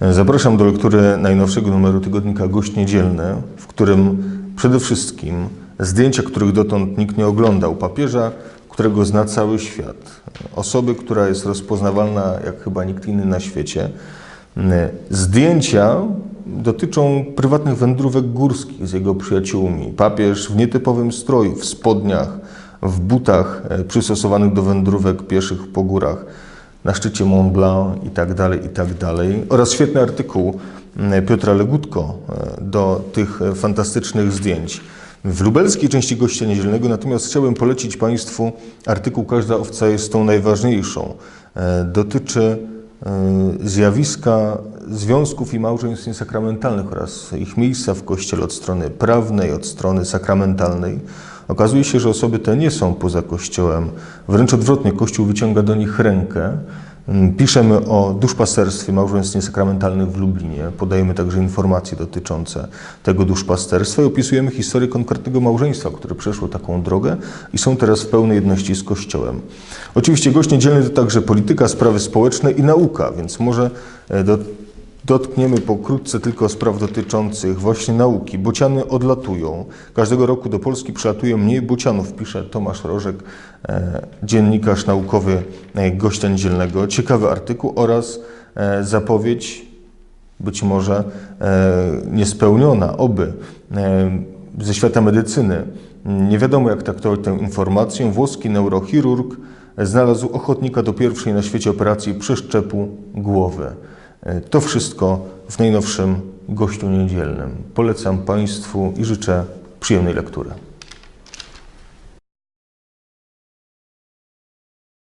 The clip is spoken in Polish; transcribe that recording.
Zapraszam do lektury najnowszego numeru tygodnika Gość Niedzielny, w którym przede wszystkim zdjęcia, których dotąd nikt nie oglądał, papieża, którego zna cały świat, osoby, która jest rozpoznawalna jak chyba nikt inny na świecie. Zdjęcia dotyczą prywatnych wędrówek górskich z jego przyjaciółmi. Papież w nietypowym stroju, w spodniach, w butach e, przystosowanych do wędrówek pieszych po górach na szczycie Mont Blanc i tak dalej, i tak dalej. Oraz świetny artykuł mm, Piotra Legutko e, do tych e, fantastycznych zdjęć. W lubelskiej części gościa niedzielnego natomiast chciałbym polecić Państwu artykuł Każda owca jest tą najważniejszą. E, Dotyczy zjawiska związków i małżeństw niesakramentalnych oraz ich miejsca w Kościele od strony prawnej, od strony sakramentalnej. Okazuje się, że osoby te nie są poza Kościołem. Wręcz odwrotnie, Kościół wyciąga do nich rękę. Piszemy o duszpasterstwie małżeństw niesakramentalnych w Lublinie. Podajemy także informacje dotyczące tego duszpasterstwa i opisujemy historię konkretnego małżeństwa, które przeszło taką drogę i są teraz w pełnej jedności z Kościołem. Oczywiście gość niedzielny to także polityka, sprawy społeczne i nauka, więc może e, do Dotkniemy pokrótce tylko spraw dotyczących właśnie nauki. Bociany odlatują. Każdego roku do Polski przylatuje mniej bocianów, pisze Tomasz Rożek, e, dziennikarz naukowy e, gościa niedzielnego. Ciekawy artykuł oraz e, zapowiedź, być może niespełniona, oby, ze świata medycyny. Nie wiadomo, jak traktować tę informację. Włoski neurochirurg znalazł ochotnika do pierwszej na świecie operacji przeszczepu głowy. To wszystko w najnowszym gościu niedzielnym. Polecam Państwu i życzę przyjemnej lektury.